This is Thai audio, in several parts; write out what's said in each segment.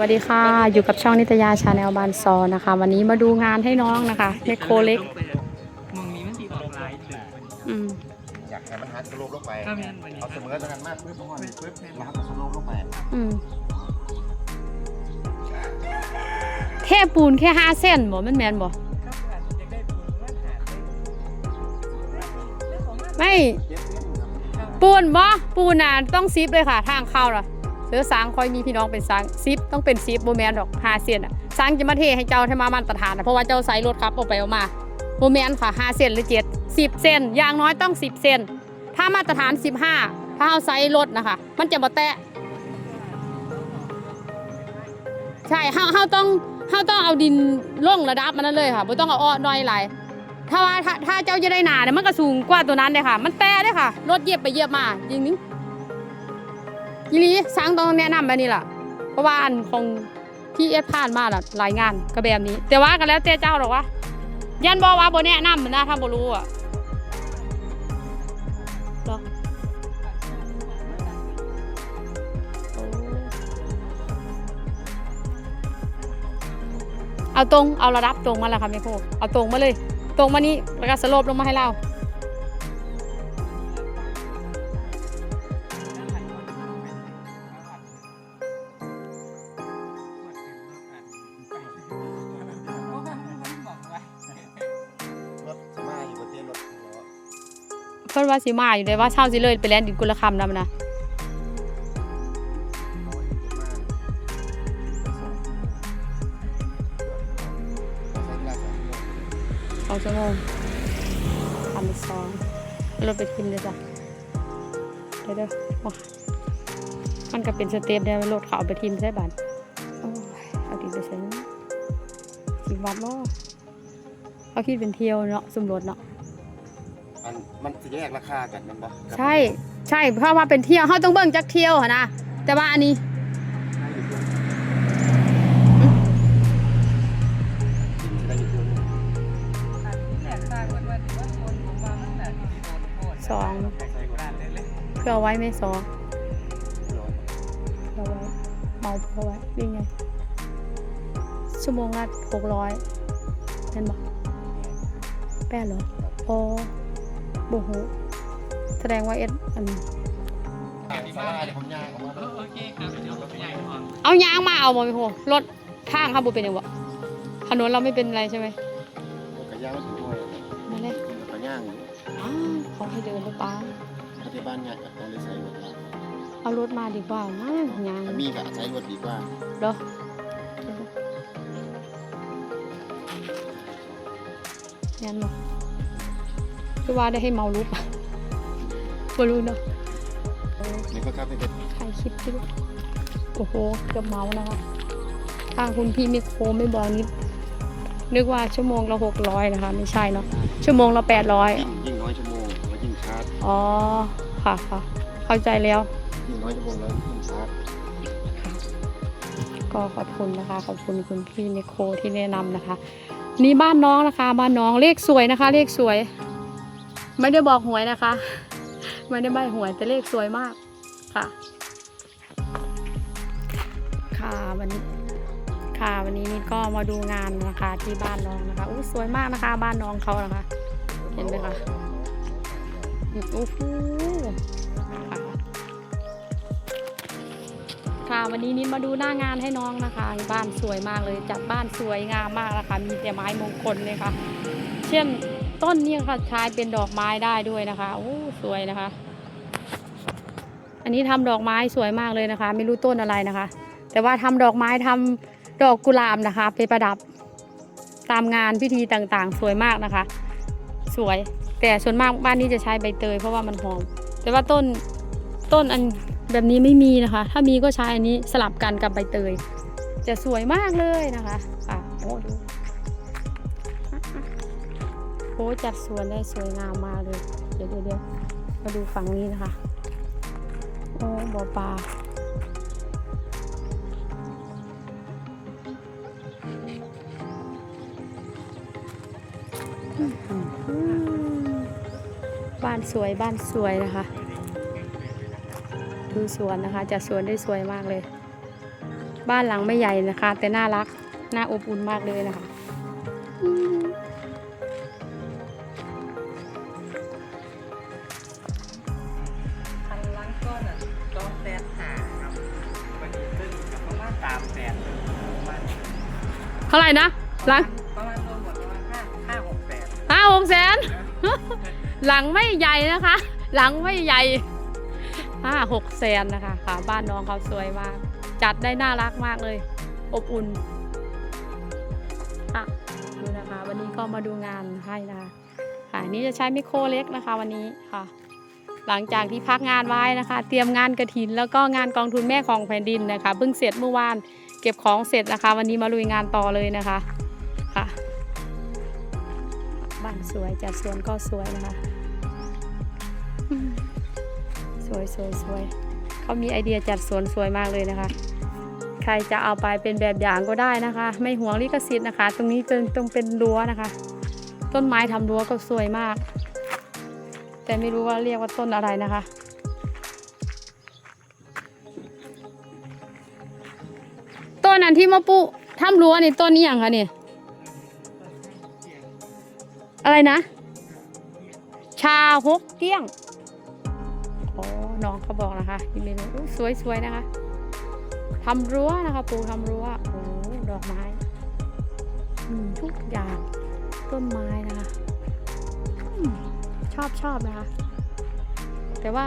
วัสดีค่ะ อยู่กับช่องนิตยาชาแนลบานซอนะคะ วันนี้มาดูงานให้น้องนะคะเมคโครเล็กมึงนี้มันสีออกลายเลยอืมอยากให้มันฮัดสโลปลงไปถ้าแม่นวันนี้เอาเสมอตรงนั้นมากปึ๊บห้อนปึ๊บแล้วก็สโลปลงไปอืมแค่ปูนแค่ห้าเส้นบ่มันแมนบ่ครับอาจจะได้ปูนว่าหาได้ไม่เจ็ดเส้นครับปูนบ่ปูนน่ะต้องซิปเลยค่ะ ทางเข้าล่ะ เสือสางค่อยมีพี่น้องเป็นสางซิปต้องเป็นซิปโบแมนดอกห้าเส้นอะสางจะมาเทให้เจ้าให้มามันตรฐานเพราะว่าเจ้าใส่รถครับออกไปออกมาโบแมนค่ะห้าเส้นหรือเจ็ดสิบเส้นอย่างน้อยต้องสิบเส้นถ้ามาตรฐานสิบห้าถ้าเอาไซส์รถนะคะ มันจะบ่แตะใช่เฮาเฮาต้องเฮาต้องเอาดินลงระดับมันนั่นเลยค่ะบ่ต้องเอาอ้อน้อยหลายถ้าว่าถ้าเจ้าจะได้หนาเนี่ยมันก็สูงกว่าตัวนั้นเลยค่ะ มันแปรเลยค่ะ รถเยียบไปเยียบมาจริงนี้ ยีรีสร้างต้องแนะนำแบบนี้ล่ะ เพราะว่าอันของที่เอฟผ่านมาล่ะหลายงานก็แบบนี้ แต่ว่ากันแล้วแต่เจ้าหรอกว่ายันบอกว่าบ่แนะนำนะถ้าบ่รู้อะหรอโอ้เอาตรงเอาระดับตรงมาแล้วค่ะแม่โคเอาตรงมาเลย ตรงมานี้แล้วก็สโลปลงมาให้เรา พิ่นว่าสิมาอยู่เลยว่าเช่าสิเลยไปแลนดินกุลคำนำนะเอาไว้ที่มาใช้เวลาสองชั่วโมงสองชั่วโมงพันสองรถไปทิมเลยจ้ะเดี๋ยวเดี๋ยวโอ้ยมันก็เป็นสเต็ปเดียวรถเขาเอาไปทิมใช่บัตโอ้ยเอาดินไปใส่สิบวัตต์บ่เขาคิดเป็นเที่ยวเนาะสมรถเนาะ อันมันจะแยกราคากันมันบ่ใช่ใช่เพราะว่าเป็นเที่ยวเขาต้องเบิ่งจักเที่ยวหนนะแต่ว่าอันนี้ได้อยู่ตัวนึงสองเพื่อเอาไว้ไม่ซอเพื่อเอาไว้เมาเพื่อเอาไว้วิ่งไงชั่วโมงละหกร้อยเห็นบอกแปดเหรออ๋อ โบโหแสดงว่าเอ็ดอันสาราเดี๋ยวผมย่างออกมาโอเคครับเดี๋ยวเราไปใหญ่ก่อนเอายางมาเอาบ่ไม่โหรถทางข้างบนเป็นยังวะถนนเราไม่เป็นไรใช่ไหมกระย่างมันถึงด้วยนั่นแหละกระย่างอยู่อ้าวเขาให้เดินหรือเปล่าถ้าที่บ้านเนี่ยต้องเลยใช้รถครับเอารถมาดีกว่านะยาง ถ้ามีก็ใช้รถดีกว่าเหรองั้นเหรอ คือว่าได้ให้เมาลุกอะบ่รู้เนาะนี่ก็ครับเป็นใครคิดดิโอ้โห เกือบเมานะคะทางคุณพี่มิโครไม่บอกนิด นึกว่าชั่วโมงละหกร้อยนะคะ ไม่ใช่เนาะ ชั่วโมงละแปดร้อยยิ่งยิ่งน้อยชั่วโมงก็ยิ่งชาร์จอ๋อ ค่ะค่ะ เข้าใจแล้ว ยิ่งน้อยชั่วโมงแล้วยิ่งชาร์จก็ขอบคุณนะคะ ขอบคุณคุณพี่นิโคที่แนะนำนะคะ นี่บ้านน้องนะคะ บ้านน้องเลขสวยนะคะ เลขสวย ไม่ได้บอกหวยนะคะ ไม่ได้ใบหวยแต่เลขสวยมากค่ะ ค่ะวันนี้ค่ะวันนี้นี่ก็มาดูงานนะคะที่บ้านน้องนะคะอู้สวยมากนะคะ บ้านน้องเขานะคะ เห็นไหมคะโอ้โหค่ะค่ะวันนี้นิดมาดูหน้างานให้น้องนะคะ บ้านสวยมากเลยจัดบ้านสวยงามมากนะคะ มีแต่ไม้มงคลเลยค่ะ เช่น ต้นนี้ค่ะใช้เป็นดอกไม้ได้ด้วยนะคะโอ้สวยนะคะ อันนี้ทำดอกไม้สวยมากเลยนะคะ ไม่รู้ต้นอะไรนะคะ แต่ว่าทำดอกไม้ทำดอกกุหลาบนะคะ ไปประดับตามงานพิธีต่างๆ สวยมากนะคะ สวย แต่ส่วนมากบ้านนี้จะใช้ใบเตยเพราะว่ามันหอม แต่ว่าต้นต้นอันแบบนี้ไม่มีนะคะ ถ้ามีก็ใช้อันนี้สลับกันกับใบเตย จะสวยมากเลยนะคะ ค่ะโอ้ดู โอ้จัดสวนได้สวยงามมากเลย เดี๋ยวเดี๋ยวมาดูฝั่งนี้นะคะ โอ้บ่อปลาบ้านสวยบ้านสวยนะคะดูสวนนะคะจัดสวนได้สวยมากเลย บ้านหลังไม่ใหญ่นะคะ แต่น่ารักน่าอบอุ่นมากเลยนะคะ ก้อนอะต้องแสนหาครับวันนี้ซึ่งกับประมาณสามแสนประมาณเท่าไหร่นะหลังประมาณรวมหมดประมาณห้าห้าหกแสนห้าหกแสนหลังไม่ใหญ่นะคะ หลังไม่ใหญ่ห้าหกแสนนะคะค่ะบ้านน้องเขาสวยมาก จัดได้น่ารักมากเลย อบอุ่นค่ะดูนะคะ วันนี้ก็มาดูงานให้นะคะค่ะนี่จะใช้ไมโครเล็กนะคะ วันนี้ค่ะ หลังจากที่พักงานไว้นะคะ เตรียมงานกระถิน แล้วก็งานกองทุนแม่ของแผ่นดินนะคะเพิ่งเสร็จเมื่อวานเก็บของเสร็จนะคะ วันนี้มาลุยงานต่อเลยนะคะค่ะบ้านสวยจัดสวนก็สวยนะคะ สวยสวยสวยเขามีไอเดียจัดสวนสวยมากเลยนะคะ ใครจะเอาไปเป็นแบบอย่างก็ได้นะคะ ไม่ห่วงลิขสิทธิ์นะคะ ตรงนี้จึงต้องเป็นรั้วนะคะ ต้นไม้ทำรั้วก็สวยมาก แต่ไม่รู้ว่าเรียกว่าต้นอะไรนะคะ ต้นนั้นที่มะปุทำรั้วนี่ต้นนี้อย่างคะเนี่ยอะไรนะ ชาฮกเกี้ยงอ๋อน้องเขาบอกนะคะนี่เมนูสวยสวยๆนะคะทำรั้วนะคะ ปูทำรั้วโอ้ดอกไม้ทุกอย่างต้นไม้นะคะ ชอบชอบนะคะ แต่ว่า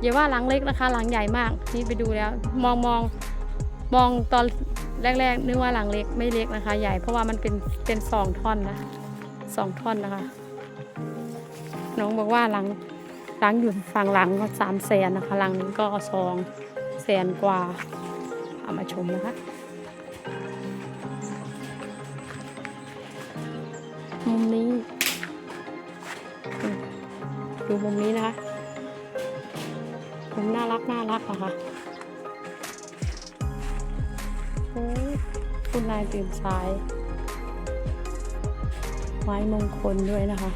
อย่าว่าหลังเล็กนะคะหลังใหญ่มาก นี่ไปดูแล้ว มองมองมองตอนแรกๆนึกว่าหลังเล็กไม่เล็กนะคะ ใหญ่เพราะว่ามันเป็นเป็นสองท่อนนะสองท่อนนะคะ น้องบอกว่าหลังหลังอยู่ฝั่งหลังก็สามแสนนะคะหลังนึงก็สองแสนกว่าเอามาชมนะคะมุมนี้ ดูมุมนี้นะคะมุมน่ารักน่ารักอะค่ะโอ้คุณนายตื่นสายไม้มงคลด้วยนะคะ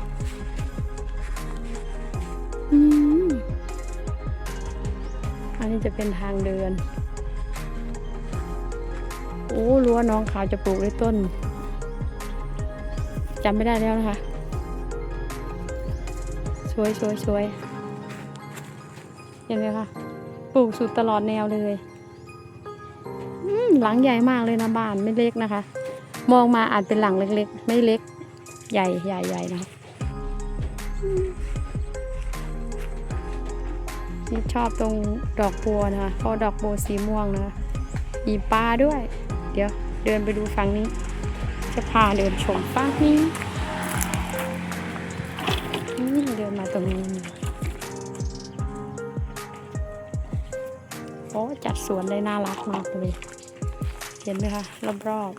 อันนี้จะเป็นทางเดิน โอ้รั้วน้องขาวจะปลูกด้วยต้นจำไม่ได้แล้วนะคะ สวยสวยสวยเห็นไหมคะปลูกสุดตลอดแนวเลยหลังใหญ่มากเลยนะบ้านไม่เล็กนะคะ มองมาอาจเป็นหลังเล็กๆ ไม่เล็ก ใหญ่ใหญ่ใหญ่นะคะนี่ชอบตรงดอกบัวนะคะเพราะดอกบัวสีม่วงนะมีปลาด้วย เดี๋ยวเดินไปดูฝั่งนี้ จะพาเดินชมฝั่งนี้ เดินมาตรงนี้โอ้จัดสวนได้น่ารักมากเลย เห็นไหมคะ รอบๆ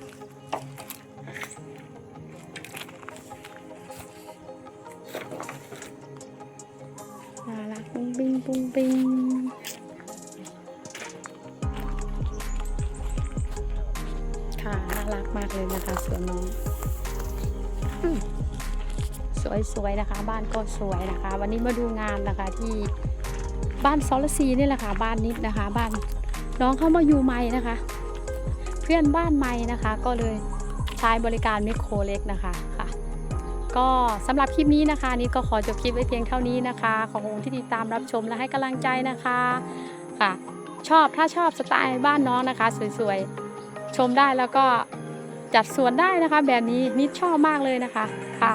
น่ารักปุ้งปิ้งปุ้งปิ้งค่ะ น่ารักมากเลยนะคะสวนน้อง สวยๆนะคะ บ้านก็สวยนะคะ วันนี้มาดูงานนะคะที่บ้านซอลซีนี่แหละค่ะบ้านนิดนะคะ บ้านน้องเข้ามาอยู่ใหม่นะคะ เพื่อนบ้านใหม่นะคะ ก็เลยใช้บริการไมโครเล็กนะคะค่ะ ก็สำหรับคลิปนี้นะคะนี่ก็ขอจบคลิปไว้เพียงเท่านี้นะคะ ขอบคุณที่ติดตามรับชมและให้กำลังใจนะคะค่ะ ชอบถ้าชอบสไตล์บ้านน้องนะคะ สวยๆชมได้แล้วก็จัดสวนได้นะคะ แบบนี้นิดชอบมากเลยนะคะค่ะ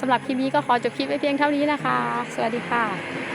สำหรับคลิปนี้ก็ขอจบคลิปไว้เพียงเท่านี้นะคะ สวัสดีค่ะ